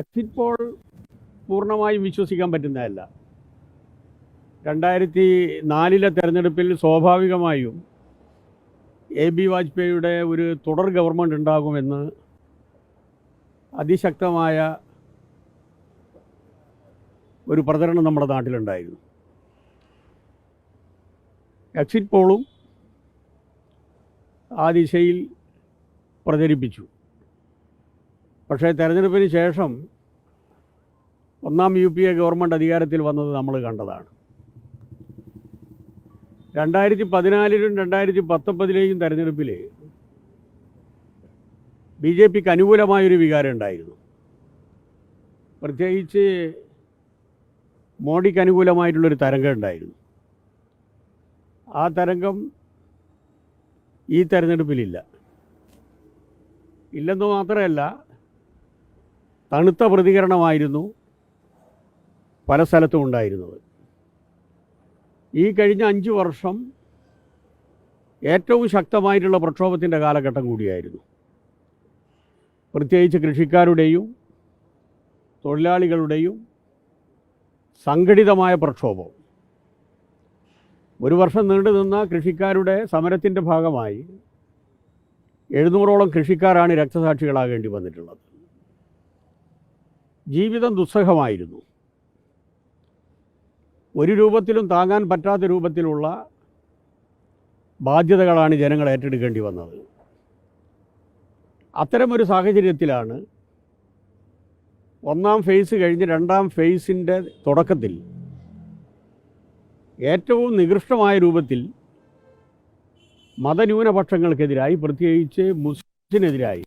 Exit poll പൂർണമായും വിശ്വസിക്കാൻ പറ്റുന്നതല്ല. രണ്ടായിരത്തി നാലിലെ തെരഞ്ഞെടുപ്പിൽ സ്വാഭാവികമായും എ ബി വാജ്പേയിയുടെ ഒരു തുടർ ഗവൺമെന്റ് ഉണ്ടാകുമെന്ന് അതിശക്തമായ ഒരു പ്രചരണം നമ്മുടെ നാട്ടിലുണ്ടായിരുന്നു. എക്സിറ്റ് പോളും ആ ദിശയിൽ പ്രചരിപ്പിച്ചു. പക്ഷേ തെരഞ്ഞെടുപ്പിന് ശേഷം ഒന്നാം യു പി എ ഗവൺമെന്റ് അധികാരത്തിൽ വന്നത് നമ്മൾ കണ്ടതാണ്. രണ്ടായിരത്തി പതിനാലിലും രണ്ടായിരത്തി പത്തൊമ്പതിലെയും തെരഞ്ഞെടുപ്പിൽ ബി ജെ പിക്ക് അനുകൂലമായൊരു വികാരം ഉണ്ടായിരുന്നു. പ്രത്യേകിച്ച് മോഡിക്ക് അനുകൂലമായിട്ടുള്ളൊരു തരംഗം ഉണ്ടായിരുന്നു. ആ തരംഗം ഈ തെരഞ്ഞെടുപ്പിലില്ല. ഇല്ലെന്ന് മാത്രമല്ല തണുത്ത പ്രതികരണമായിരുന്നു പല സ്ഥലത്തും ഉണ്ടായിരുന്നത്. ഈ കഴിഞ്ഞ അഞ്ച് വർഷം ഏറ്റവും ശക്തമായിട്ടുള്ള പ്രക്ഷോഭത്തിന്റെ കാലഘട്ടം കൂടിയായിരുന്നു. പ്രത്യേകിച്ച് കൃഷിക്കാരുടെയും തൊഴിലാളികളുടെയും സംഘടിതമായ പ്രക്ഷോഭം. ഒരു വർഷം നീണ്ടു നിന്ന കൃഷിക്കാരുടെ സമരത്തിന്റെ ഭാഗമായി എഴുന്നൂറോളം കൃഷിക്കാരാണ് രക്തസാക്ഷികളാകേണ്ടി വന്നിട്ടുള്ളത്. ജീവിതം ദുസ്സഹമായിരുന്നു. ഒരു രൂപത്തിലും താങ്ങാൻ പറ്റാത്ത രൂപത്തിലുള്ള ബാധ്യതകളാണ് ജനങ്ങൾ ഏറ്റെടുക്കേണ്ടി വന്നത്. അത്തരമൊരു സാഹചര്യത്തിലാണ് ഒന്നാം ഫേസ് കഴിഞ്ഞ് രണ്ടാം ഫേസിന്റെ തുടക്കത്തിൽ ഏറ്റവും നികൃഷ്ടമായ രൂപത്തിൽ മതന്യൂനപക്ഷങ്ങൾക്കെതിരായി പ്രത്യേകിച്ച് മുസ്ലിത്തിനെതിരായി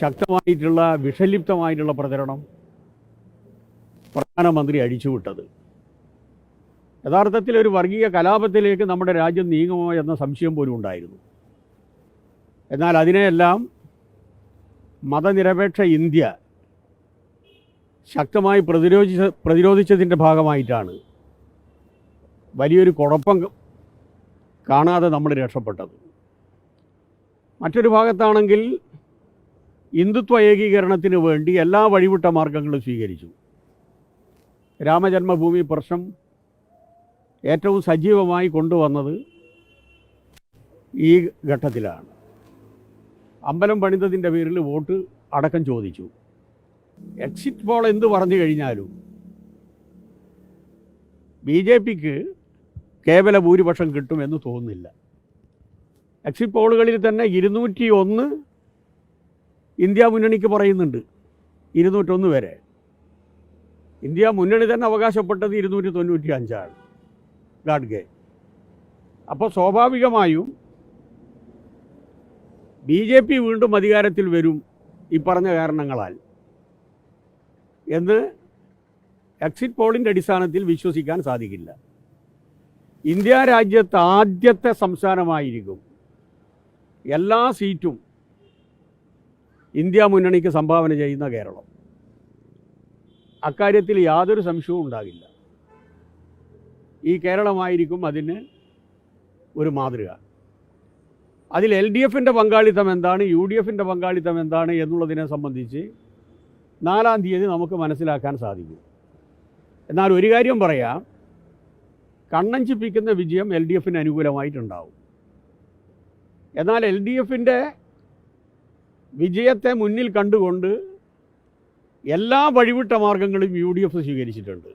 ശക്തമായിട്ടുള്ള വിഷലിപ്തമായിട്ടുള്ള പ്രചരണം പ്രധാനമന്ത്രി അഴിച്ചുവിട്ടത്. യഥാർത്ഥത്തിൽ ഒരു വർഗീയ കലാപത്തിലേക്ക് നമ്മുടെ രാജ്യം നീങ്ങുമോ എന്ന സംശയം പോലും ഉണ്ടായിരുന്നു. എന്നാൽ അതിനെയെല്ലാം മതനിരപേക്ഷ ഇന്ത്യ ശക്തമായി പ്രതിരോധിച്ച പ്രതിരോധിച്ചതിന്റെ ഭാഗമായിട്ടാണ് വലിയൊരു കുഴപ്പം കാണാതെ നമ്മൾ രക്ഷപ്പെട്ടത്. മറ്റൊരു ഭാഗത്താണെങ്കിൽ ഹിന്ദുത്വ ഏകീകരണത്തിന് വേണ്ടി എല്ലാ വഴിവിട്ട മാർഗങ്ങളും സ്വീകരിച്ചു. രാമജന്മഭൂമി പ്രശ്നം ഏറ്റവും സജീവമായി കൊണ്ടുവന്നത് ഈ ഘട്ടത്തിലാണ്. അമ്പലം പണിതതിന്റെ പേരിൽ വോട്ട് അടക്കം ചോദിച്ചു. എക്സിറ്റ് പോൾ എന്ത് പറഞ്ഞു കഴിഞ്ഞാലും ബി ജെ പിക്ക് കേവല ഭൂരിപക്ഷം കിട്ടുമെന്ന് തോന്നുന്നില്ല. എക്സിറ്റ് പോളുകളിൽ തന്നെ ഇരുന്നൂറ്റി ഒന്ന് ഇന്ത്യ മുന്നണിക്ക് പറയുന്നുണ്ട് ഇരുന്നൂറ്റൊന്ന് വരെ. ഇന്ത്യ മുന്നണി തന്നെ അവകാശപ്പെട്ടത് ഇരുന്നൂറ്റി തൊണ്ണൂറ്റി അഞ്ചാണ് ഗാഡ്ഗെ അപ്പോൾ സ്വാഭാവികമായും ബി ജെ പി വീണ്ടും അധികാരത്തിൽ വരും ഈ പറഞ്ഞ കാരണങ്ങളാൽ. എന്ന് എക്സിറ്റ് പോളിന്റെ അടിസ്ഥാനത്തിൽ വിശ്വസിക്കാൻ സാധിക്കില്ല. ഇന്ത്യ രാജ്യത്ത് ആദ്യത്തെ സംസ്ഥാനമായിരിക്കും എല്ലാ സീറ്റും ഇന്ത്യ മുന്നണിക്ക് സംഭാവന ചെയ്യുന്ന കേരളം. അക്കാര്യത്തിൽ യാതൊരു സംശയവും ഉണ്ടാകില്ല. ഈ കേരളമായിരിക്കും അതിന് ഒരു മാതൃക. അതിൽ എൽ ഡി എഫിന്റെ പങ്കാളിത്തം എന്താണ് യു ഡി എഫിന്റെ പങ്കാളിത്തം എന്താണ് എന്നുള്ളതിനെ സംബന്ധിച്ച് നാലാം തീയതി നമുക്ക് മനസ്സിലാക്കാൻ സാധിക്കും. എന്നാൽ ഒരു കാര്യം പറയാം കണ്ണഞ്ചിപ്പിക്കുന്ന വിജയം എൽ ഡി എഫിന് അനുകൂലമായിട്ടുണ്ടാവും. എന്നാൽ എൽ ഡി എഫിന്റെ വിജയത്തെ മുന്നിൽ കണ്ടുകൊണ്ട് എല്ലാ വഴിവിട്ട മാർഗങ്ങളും യു ഡി എഫ് സ്വീകരിച്ചിട്ടുണ്ട്.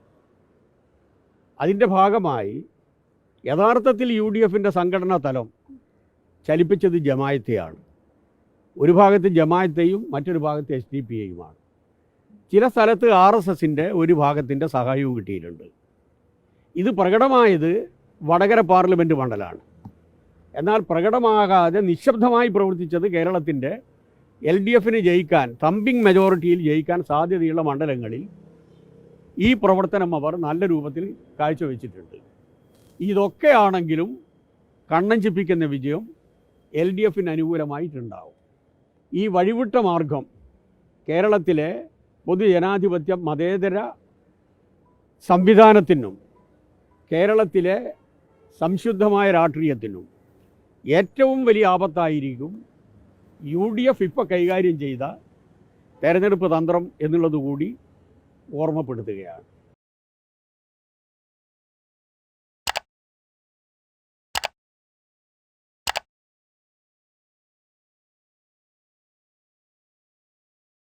അതിന്റെ ഭാഗമായി യഥാർത്ഥത്തിൽ യു ഡി എഫിന്റെ സംഘടനാ തലം ചലിപ്പിച്ചത് ജമായത്തെയാണ്. ഒരു ഭാഗത്ത് ജമായത്തെയും മറ്റൊരു ഭാഗത്ത് എസ് ഡി പി എയുമാണ് ചില സ്ഥലത്ത് ആർ എസ് എസിന്റെ ഒരു ഭാഗത്തിന്റെ സഹായവും കിട്ടിയിട്ടുണ്ട്. ഇത് പ്രകടമായത് വടകര പാർലമെന്റ് മണ്ഡലമാണ്. എന്നാൽ പ്രകടമാകാതെ നിശബ്ദമായി പ്രവർത്തിച്ചത് കേരളത്തിന്റെ എൽ ഡി എഫിന് ജയിക്കാൻ തമ്പിങ് മെജോറിറ്റിയിൽ ജയിക്കാൻ സാധ്യതയുള്ള മണ്ഡലങ്ങളിൽ ഈ പ്രവർത്തനം അവർ നല്ല രൂപത്തിൽ കാഴ്ചവെച്ചിട്ടുണ്ട്. ഇതൊക്കെയാണെങ്കിലും കണ്ണഞ്ചിപ്പിക്കുന്ന വിജയം എൽ ഡി എഫിന് അനുകൂലമായിട്ടുണ്ടാവും. ഈ വഴിവിട്ട മാർഗം കേരളത്തിലെ പൊതുജനാധിപത്യ മതേതര സംവിധാനത്തിനും കേരളത്തിലെ സംശുദ്ധമായ രാഷ്ട്രീയത്തിനും ഏറ്റവും വലിയ ആപത്തായിരിക്കും യു ഡി എഫ് ഇപ്പോൾ കൈകാര്യം ചെയ്ത തെരഞ്ഞെടുപ്പ് തന്ത്രം എന്നുള്ളത് കൂടി ഓർമ്മപ്പെടുത്തുകയാണ്.